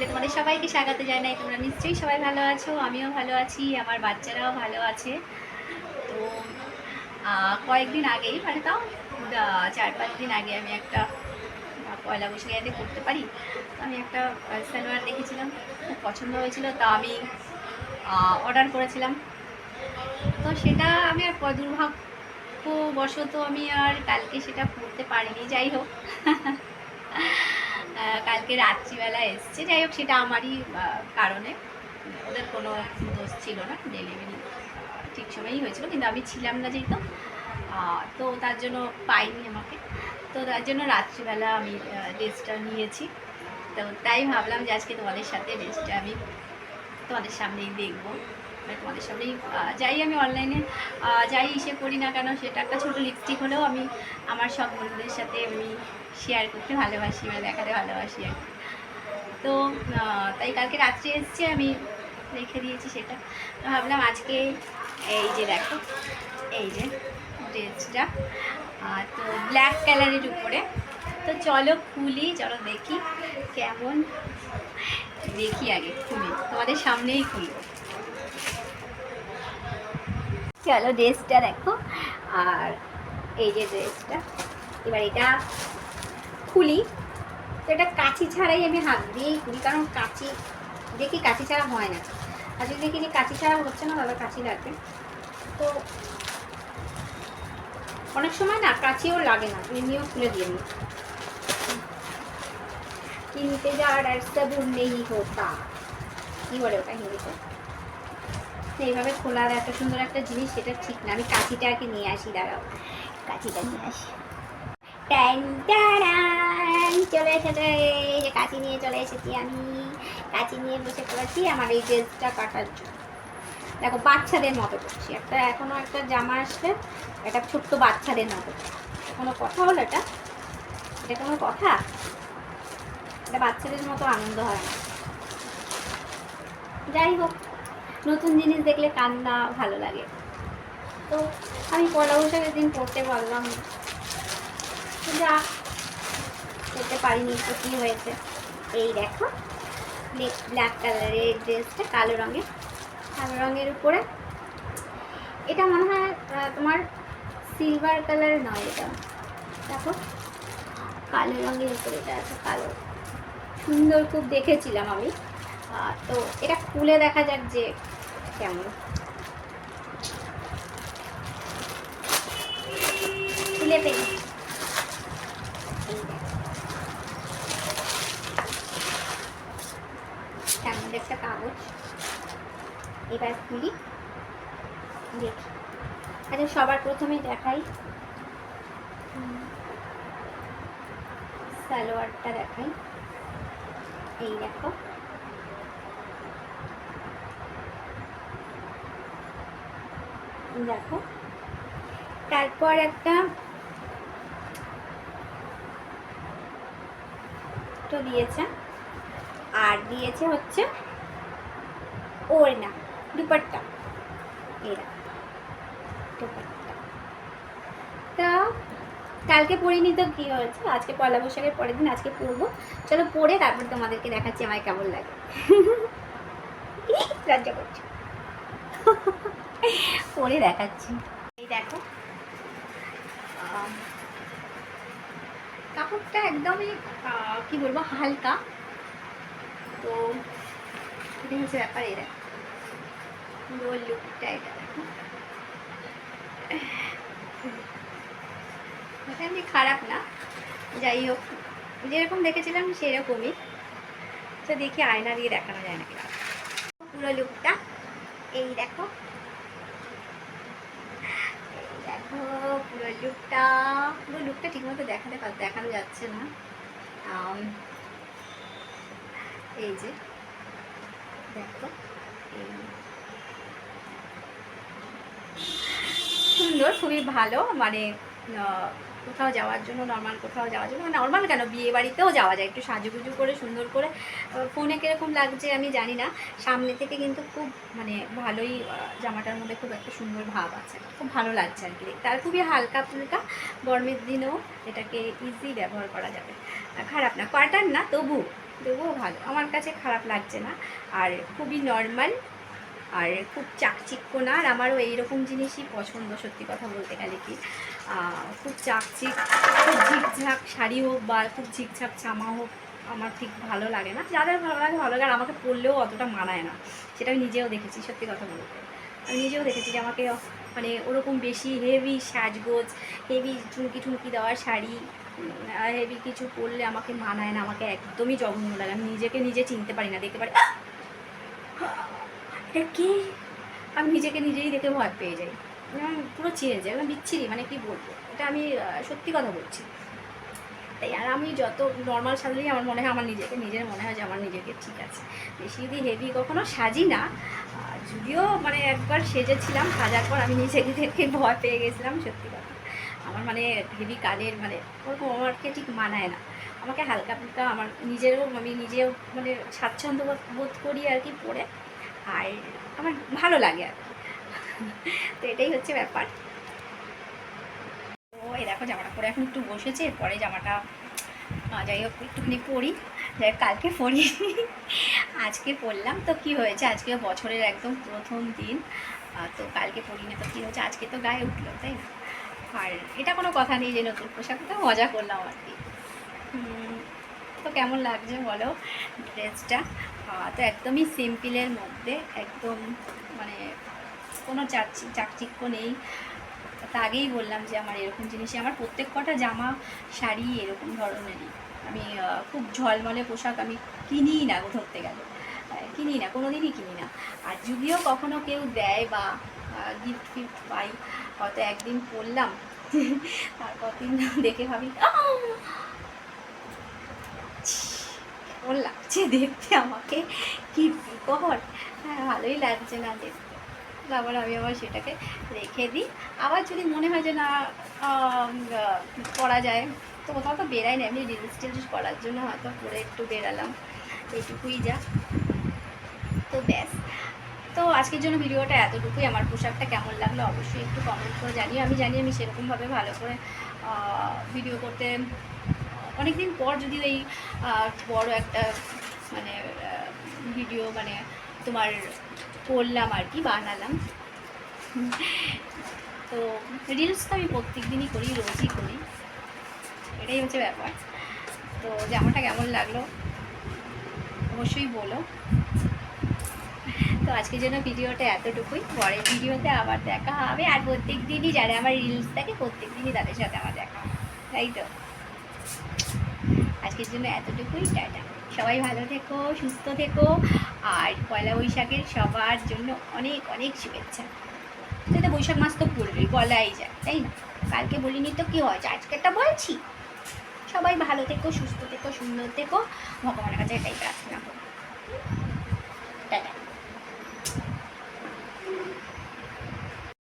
চ্যানেলে তোমাদের সবাইকে স্বাগত জানাই। তোমরা নিশ্চয়ই সবাই ভালো আছো, আমিও ভালো আছি, আমার বাচ্চারাও ভালো আছে। তো কয়েকদিন আগেই মানে তাও চার পাঁচ দিন আগে আমি একটা পয়লা বৈশাখে করতে পারি আমি একটা সালোয়ার দেখেছিলাম, খুব পছন্দ হয়েছিল, তা আমি অর্ডার করেছিলাম। তো সেটা আমি আর দুর্ভাগ্যবশত আমি আর কালকে সেটা পড়তে পারিনি, যাই হোক। কালকে রাত্রিবেলা এসছে। যাই হোক, সেটা আমারই কারণে। ওদের কোনো দোষ ছিল না ডেলিভারি ঠিক সময়ই হয়েছিল, কিন্তু আমি ছিলাম না যেহেতু। তো তার জন্য পাইনি আমাকে। তো তার জন্য রাত্রিবেলা আমি ড্রেসটা নিয়েছি। তো তাই ভাবলাম যে আজকে তোমাদের সাথে ড্রেসটা আমি তোমাদের সামনেই দেখব। মানে তোমাদের সামনেই যাই আমি অনলাইনে যাই ইসে করি না কেন, সেটা একটা ছোটো লিপস্টিক হলেও আমি আমার সব বন্ধুদের সাথে আমি শেয়ার করতে ভালোবাসি মানে দেখাতে ভালোবাসি আর তো তাই কালকে রাত্রে এসছে, আমি রেখে দিয়েছি সেটা। তো ভাবলাম আজকে এই যে দেখো, এই যে ড্রেসটা তো ব্ল্যাক কালারের উপরে। তো চলো খুলি, চলো দেখি কেমন। দেখি আগে, খুলি। তোমাদের সামনেই খুলি। চলো ড্রেসটা দেখো, আর এই যে ড্রেসটা, এবার এটা খুলি, তো এটা কাঁচি ছাড়াই আমি হাত দিয়েই খুলি, কারণ কাঁচি, দেখি কাঁচি ছাড়া হয় না। আর যদি দেখি যে কাঁচি ছাড়া হচ্ছে না, তাহলে কাঁচি লাগবে তো অনেক সময় না কাঁচিও লাগে না, এমনিও খুলে দিয়ে নিই কিনতে যাওয়ার আর সাবুর নেই হোতা। কি বলে ওটা হিন্দিতে? এইভাবে খোলার এত সুন্দর একটা জিনিস, সেটা ঠিক না। আমি কাঁচিটা আর কি নিয়ে আসি, দাঁড়াও। কাঁচিটা নিয়ে আসি। চলে এসেছে। এই যে কাঁচি নিয়ে চলে এসেছি আমি। কাঁচি নিয়ে বসে পড়েছি আমার এই ড্রেসটা কাটার জন্য। দেখো, বাচ্চাদের মতো করছি। একটা এখনও একটা জামা আসলে এটা ছোট্ট বাচ্চাদের মতো। কোনো কথা হলো এটা? এটা কোনো কথা? এটা বাচ্চাদের মতো আনন্দ হয় না। যাই হোক, নতুন জিনিস দেখলে কান্না ভালো লাগে। তো আমি পয়লা বৈশাখের দিন পড়তে পারলাম যা। পড়তে পারিনি তো কী হয়েছে। এই দেখো ব্ল্যাক কালারের ড্রেসটা কালো রঙের। কালো রঙের উপরে। এটা মনে হয় তোমার সিলভার কালার নয় এটা। দেখো, কালো রঙের উপরে এটা আছে, কালো। সুন্দর খুব দেখেছিলাম আমি। তো এটা খুলে দেখা যাক যে কেমন। খুলে ফেলি এই দেখো। কেমন একটা কাগজ এবার খুলি। দেখি। আচ্ছা সবার প্রথমে দেখাই। সালোয়ারটা দেখাই। এই দেখো। দেখো। তারপর একটা দিয়েছে। আর দিয়েছে হচ্ছে ওড়না। দুপাট্টা এরা দুপাট্টা তা কালকে পড়িনি তো, কী হয়েছে? আজকে পয়লা বৈশাখের পরের দিন আজকে পরবো চলো পরে তারপর তোমাদেরকে দেখাচ্ছি আমায় কেমন লাগে। লজ্জা করছি। পরে দেখাচ্ছি। এই দেখো। কাপড়টা একদমই কি বলব, হালকা। তো, এটা হচ্ছে ব্যাপার, এই পুরো লুকটা এটা দেখো। এমনি খারাপ না, যাই হোক, যেরকম দেখেছিলাম সেরকমই। তো দেখি আয়না দিয়ে দেখানো যায় নাকি পুরো লুকটা এই দেখো। দেখো, পুরো লুকটা পুরো লুকটা ঠিকমতো দেখাতে দেখানো যাচ্ছে না। এই যে, দেখো, এই সুন্দর খুবই ভালো মানে কোথাও যাওয়ার জন্য নর্মাল কোথাও যাওয়ার জন্য নর্মাল কেন, বিয়ে বাড়িতেও যাওয়া যায়, একটু সাজুগুজু করে, সুন্দর করে ফোনে কীরকম লাগছে আমি জানি না, সামনে থেকে কিন্তু খুব মানে ভালোই জামাটার মধ্যে খুব একটা সুন্দর ভাব আছে, খুব ভালো লাগছে আর কি আর খুবই হালকা ফুলকা, গরমের দিনেও এটাকে ইজি ব্যবহার করা যাবে খারাপ না কটন না তবু তবুও ভালো, আমার কাছে খারাপ লাগছে না, আর খুবই নর্মাল আর খুব চাকচিক্য না আর আমারও এইরকম জিনিসই পছন্দ, সত্যি কথা বলতে গেলে কি। খুব চাকচিক, খুব ঝিকঝাক শাড়ি হোক বা খুব ঝিকঝাক জামা হোক, আমার ঠিক ভালো লাগে না। যাদের ভালো লাগে ভালো লাগে, আর আমাকে পরলেও অতটা মানায় না। সেটা আমি নিজেও দেখেছি, সত্যি কথা বলতে। আমি নিজেও দেখেছি যে আমাকে মানে ওরকম বেশি হেভি সাজগোজ হেভি চুমকি ঠুমকি দেওয়ার শাড়ি হেভি কিছু পরলে আমাকে মানায় না, আমাকে একদমই জঘন্য লাগে। আমি নিজেকে নিজে চিনতে পারি না, দেখতে পারি! এটা কে? আমি নিজেকে নিজেই দেখে ভয় পেয়ে যাই। পুরো চিনে যাই আমি বিচ্ছিরি মানে কি বলব? এটা আমি সত্যি কথা বলছি। তাই, আর আমি যত নর্মাল সাজলেই আমার মনে হয় আমার নিজেকে, নিজের মনে হয় যে আমার নিজেকে ঠিক আছে। বেশি যদি হেভি কখনো সাজি না যদিও মানে একবার সেজেছিলাম, সাজার পর আমি নিজেকে দেখে ভয় পেয়ে গেছিলাম, সত্যি কথা। আমার মানে হেভি কানের মানে ওরকম আমাকে ঠিক মানায় না। আমাকে হালকা ফুলকা আমার নিজেরও, আমি নিজেও মানে স্বাচ্ছন্দ্য বোধ করি আর কি পরে। আর আমার ভালো লাগে আর তো এটাই হচ্ছে ব্যাপার। ও এই দেখো জামাটা পরে এখন একটু বসেছে পরে জামাটা যাই হোক একটুখানি পরি। যাই কালকে পরি। আজকে পরলাম। তো কি হয়েছে? আজকে বছরের একদম প্রথম দিন। তো কালকে পরিনি তো কী হয়েছে? আজকে তো গায়ে উঠল, তাই না? আর এটা কোনো কথা নেই যে নতুন পোশাক তো মজা করলাম আর কি। তো কেমন লাগছে বলো? ড্রেসটা? তো একদমই সিম্পলের মধ্যে, একদম মানে কোনো চাকচি চাকচিক্য নেই। তা আগেই বললাম যে আমার এরকম জিনিসই, আমার প্রত্যেক কটা জামা, শাড়ি এরকম ধরনেরই। আমি খুব ঝলমলে পোশাক আমি কিনিই না ধরতে গেলে। কিনি না কোনো দিনই কিনি না। আর যদিও কখনো কেউ দেয় বা গিফট ফিফট পাই, হয়তো একদিন পরলাম, তারপর দিন দেখে ভাবি, "আহ! কেমন লাগছে দেখতে আমাকে? কি বিকট হ্যাঁ ভালোই লাগছে না দেখতে। তারপর আমি আবার সেটাকে রেখে দিই। আবার যদি মনে হয় যে না করা যায়, তো কোথাও তো বেরাই না। এমনি রিলস টিলস করার জন্য হয়তো পরে একটু বেরালাম। এইটুকুই যা। তো ব্যাস। তো আজকের জন্য ভিডিওটা এতটুকুই। আমার পোশাকটা কেমন লাগল অবশ্যই একটু কমেন্ট করে জানিও। আমি জানি আমি সেরকমভাবে ভালো করে ভিডিও করতে অনেক দিন পর যদি এই বড় একটা মানে ভিডিও মানে তোমার করলাম আর কি, বানালাম। তো রিলস তো আমি প্রত্যেক দিনই করি, রোজই করি। এটাই হচ্ছে ব্যাপার। তো জামাটা কেমন লাগল? অবশ্যই বলো। তো আজকের জন্য ভিডিওটা এতটুকুই। পরের ভিডিওতে আবার দেখা হবে। আর প্রত্যেক দিনই যারা আমার রিলস থাকে প্রত্যেক দিনই তাদের সাথে আমার দেখা হবে। তাই তো? আজকের জন্য এতটুকুই, টাটা। সবাই ভালো থেকো, সুস্থ থেকো, আর পয়লা বৈশাখের সবার জন্য অনেক অনেক শুভেচ্ছা। তো বৈশাখ মাস তো পড়বেই, বলাই যায়, তাই না? কালকে বলিনি তো কি হয়েছে? আজকেরটা বলছি। সবাই ভালো থেকো, সুস্থ থেকো, সুন্দর থেকো। ভগবানের কাছে এটাই প্রার্থনা করো